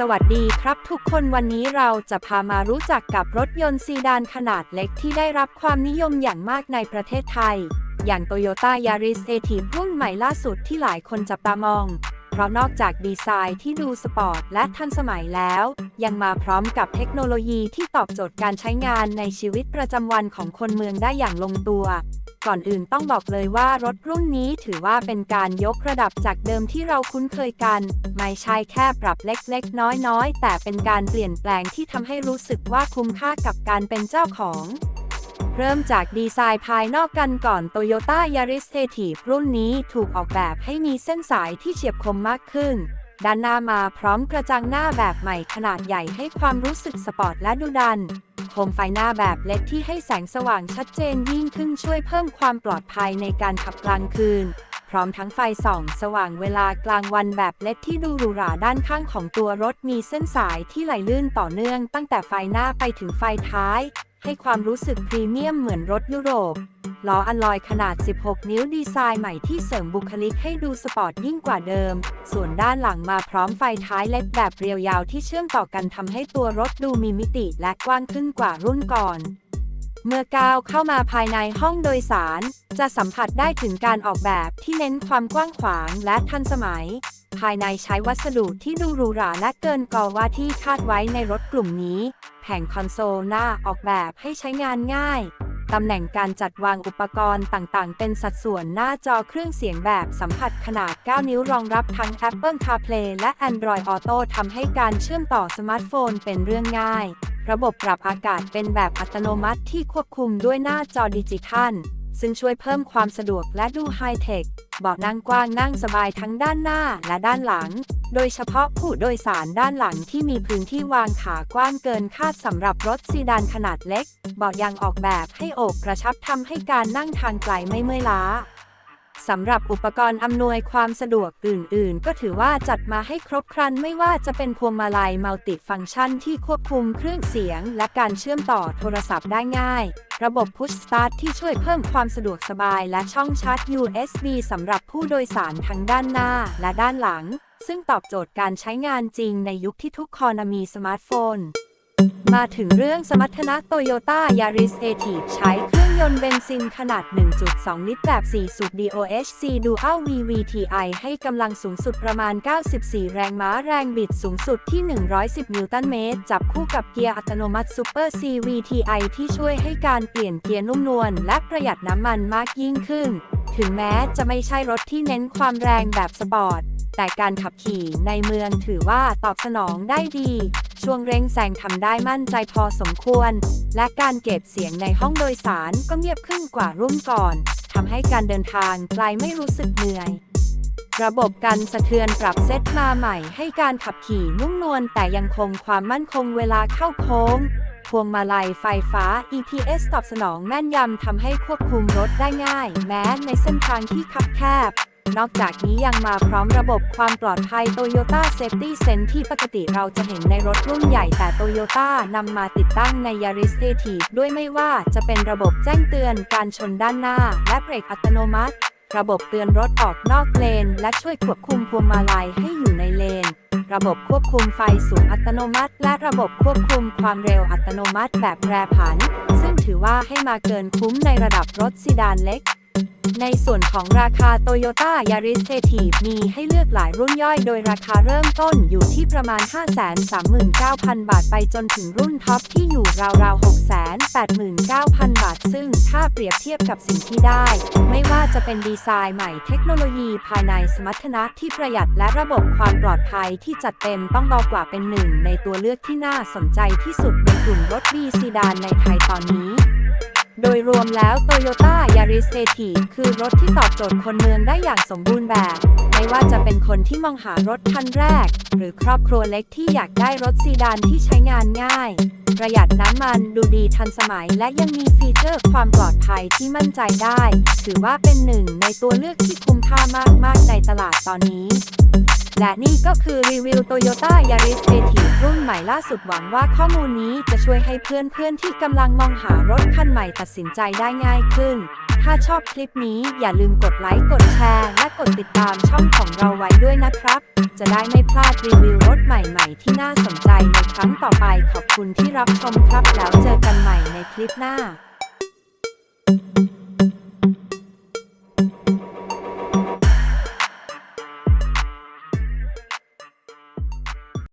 สวัสดีครับทุกคนวันนี้เราจะพามารู้จักกับรถยนต์ซีดานขนาดเล็กที่ได้รับความนิยมอย่างมากในประเทศไทย อย่าง Toyota Yaris a t i v รุ่นใหม่ล่าสุดที่หลายคนจับตามอง เพราะนอกจากดีไซน์ที่ดูสปอร์ตและทันสมัยแล้ว ยังมาพร้อมกับเทคโนโลยีที่ตอบโจทย์การใช้งานในชีวิตประจำวันของคนเมืองได้อย่างลงตัว ก่อนอื่นต้องบอกเลยว่ารถรุ่นนี้ถือว่าเป็นการยกระดับจากเดิมที่เราคุ้นเคยกัน ไม่ใช่แค่ปรับเล็กๆ น้อยๆ แต่เป็นการเปลี่ยนแปลงที่ทำให้รู้สึกว่าคุ้มค่ากับการเป็นเจ้าของเริ่มจากดีไซน์ภายนอกกันก่อน Toyota Yaris t a t i v รุ่นนี้ถูกออกแบบให้มีเส้นสายที่เฉียบคมมากขึ้น ด้านหน้ามาพร้อมกระจังหน้าแบบใหม่ขนาดใหญ่ให้ความรู้สึกสปอร์ตและดุดัน โคมไฟหน้าแบบเล็กที่ให้แสงสว่างชัดเจนยิ่งขึ้นช่วยเพิ่มความปลอดภัยในการขับกลางคืน พร้อมทั้งไฟส่อง สว่างเวลากลางวันแบบเล็ดที่ดูหรูหราด้านข้างของตัวรถมีเส้นสายที่ไหลลื่นต่อเนื่อง ตั้งแต่ไฟหน้าไปถึงไฟท้าย ให้ความรู้สึกพรีเมียมเหมือนรถยุโรปล้ออัลลอยขนาด 16 นิ้วดีไซน์ใหม่ที่เสริมบุคลิกให้ดูสปอร์ตยิ่งกว่าเดิม ส่วนด้านหลังมาพร้อมไฟท้ายเล็กแบบเรียวยาวที่เชื่อมต่อกันทำให้ตัวรถดูมีมิติและกว้างขึ้นกว่ารุ่นก่อน เมื่อก้าวเข้ามาภายในห้องโดยสาร จะสัมผัสได้ถึงการออกแบบที่เน้นความกว้างขวางและทันสมัย ภายในใช้วัสดุที่ดูหรูหราและเกินกว่าที่คาดไว้ในรถกลุ่มนี้ แผงคอนโซลหน้าออกแบบให้ใช้งานง่ายตำแหน่งการจัดวางอุปกรณ์ต่างๆ เป็นสัดส่วนหน้าจอเครื่องเสียงแบบสัมผัสขนาด 9 นิ้วรองรับทั้ง Apple CarPlay และ Android Auto ทำให้การเชื่อมต่อสมาร์ทโฟนเป็นเรื่องง่าย ระบบปรับอากาศเป็นแบบอัตโนมัติที่ควบคุมด้วยหน้าจอดิจิทัล ซึ่งช่วยเพิ่มความสะดวกและดูไฮเทคเบาะนั่งกว้างนั่งสบายทั้งด้านหน้าและด้านหลัง โดยเฉพาะผู้โดยสารด้านหลังที่มีพื้นที่วางขากว้างเกินคาดสำหรับรถซีดานขนาดเล็ก เบาะยังออกแบบให้โอบกระชับทำให้การนั่งทางไกลไม่เมื่อยล้า สำหรับอุปกรณ์อำนวยความสะดวกอื่น ๆ ก็ถือว่าจัดมาให้ครบครันไม่ว่าจะเป็นพวงมาลัยมัลติฟังก์ชันที่ควบคุมเครื่องเสียง และการเชื่อมต่อโทรศัพท์ได้ง่าย ระบบ Push Start ที่ช่วยเพิ่มความสะดวกสบาย และช่องชาร์จ USB สำหรับผู้โดยสารทั้งด้านหน้าและด้านหลัง ซึ่งตอบโจทย์การใช้งานจริงในยุคที่ทุกคนมีสมาร์ทโฟน มาถึงเรื่องสมรรถนะ Toyota Yaris a t i v ใช้ ยนต์เบนซินขนาด 1.2 ลิตรแบบ 4 สูบ DOHC Dual VVTi ให้กำลังสูงสุดประมาณ 94 แรงม้าแรงบิดสูงสุดที่ 110 นิวตันเมตร จับคู่กับเกียร์อัตโนมัติ Super CVTi ที่ช่วยให้การเปลี่ยนเกียร์นุ่มนวลและประหยัดน้ำมันมากยิ่งขึ้น ถึงแม้จะไม่ใช่รถที่เน้นความแรงแบบสปอร์ต แต่การขับขี่ในเมืองถือว่าตอบสนองได้ดี ช่วงเร่งแซงทำได้มั่นใจพอสมควร และการเก็บเสียงในห้องโดยสารก็เงียบขึ้นกว่ารุ่นก่อนทำให้การเดินทางไกลไม่รู้สึกเหนื่อย ระบบกันสะเทือนปรับเซตมาใหม่ ให้การขับขี่นุ่มนวลแต่ยังคงความมั่นคงเวลาเข้าโค้งพวงมาลัยไฟฟ้า EPS ตอบสนองแม่นยำทำให้ควบคุมรถได้ง่าย แม้ในเส้นทางที่คับแคบ นอกจากนี้ยังมาพร้อมระบบความปลอดภัย Toyota Safety Sense ที่ปกติเราจะเห็นในรถรุ่นใหญ่แต่ Toyota นำมาติดตั้งใน Yaris a t i v ด้วยไม่ว่าจะเป็นระบบแจ้งเตือนการชนด้านหน้า และเบรกอัตโนมัติ ระบบเตือนรถออกนอกเลน และช่วยควบคุมพวงมาลัยให้อยู่ในเลน ระบบควบคุมไฟสูงอัตโนมัติ และระบบควบคุมความเร็วอัตโนมัติแบบแปรผัน ซึ่งถือว่าให้มาเกินคุ้มในระดับรถซีดานเล็ก ในส่วนของราคา Toyota Yaris t a t i v มีให้เลือกหลายรุ่นย่อยโดยราคาเริ่มต้นอยู่ที่ประมาณ 539,000 บาทไปจนถึงรุ่นท็อปที่อยู่ราวๆ 689,000 บาท ซึ่งถ้าเปรียบเทียบกับสิ่งที่ได้ ไม่ว่าจะเป็นดีไซน์ใหม่เทคโนโลยีภายในสมรรถนะที่ประหยัดและระบบความปลอดภัยที่จัดเต็มต้องบอกว่าเป็นหนึ่งในตัวเลือกที่น่าสนใจที่สุดในกลุ่มรถ B ซีดานในไทยตอนนี้ โดยรวมแล้ว Toyota Yaris a t i คือรถที่ตอบโจทย์คนเมืองได้อย่างสมบูรณ์แบบ ไม่ว่าจะเป็นคนที่มองหารถคันแรก หรือครอบครัวเล็กที่อยากได้รถซีดานที่ใช้งานง่าย ประหยัดน้ำมันดูดีทันสมัย และยังมีฟีเจอร์ความปลอดภัยที่มั่นใจได้ ถือว่าเป็นหนึ่งในตัวเลือกที่คุ้มค่ามากๆในตลาดตอนนี้ และนี่ก็คือรีวิว Toyota Yaris a t i v รุ่นใหม่ล่าสุดหวังว่าข้อมูลนี้จะช่วยให้เพื่อนๆที่กำลังมองหารถคันใหม่ตัดสินใจได้ง่ายขึ้นถถ้าชอบคลิปนี้อย่าลืมกดไลค์ กดแชร์ และกดติดตามช่องของเราไว้ด้วยนะครับ จะได้ไม่พลาดรีวิวรถใหม่ๆ ที่น่าสนใจในครั้งต่อไปขอบคุณที่รับชมครับแล้วเจอกันใหม่ในคลิปหน้า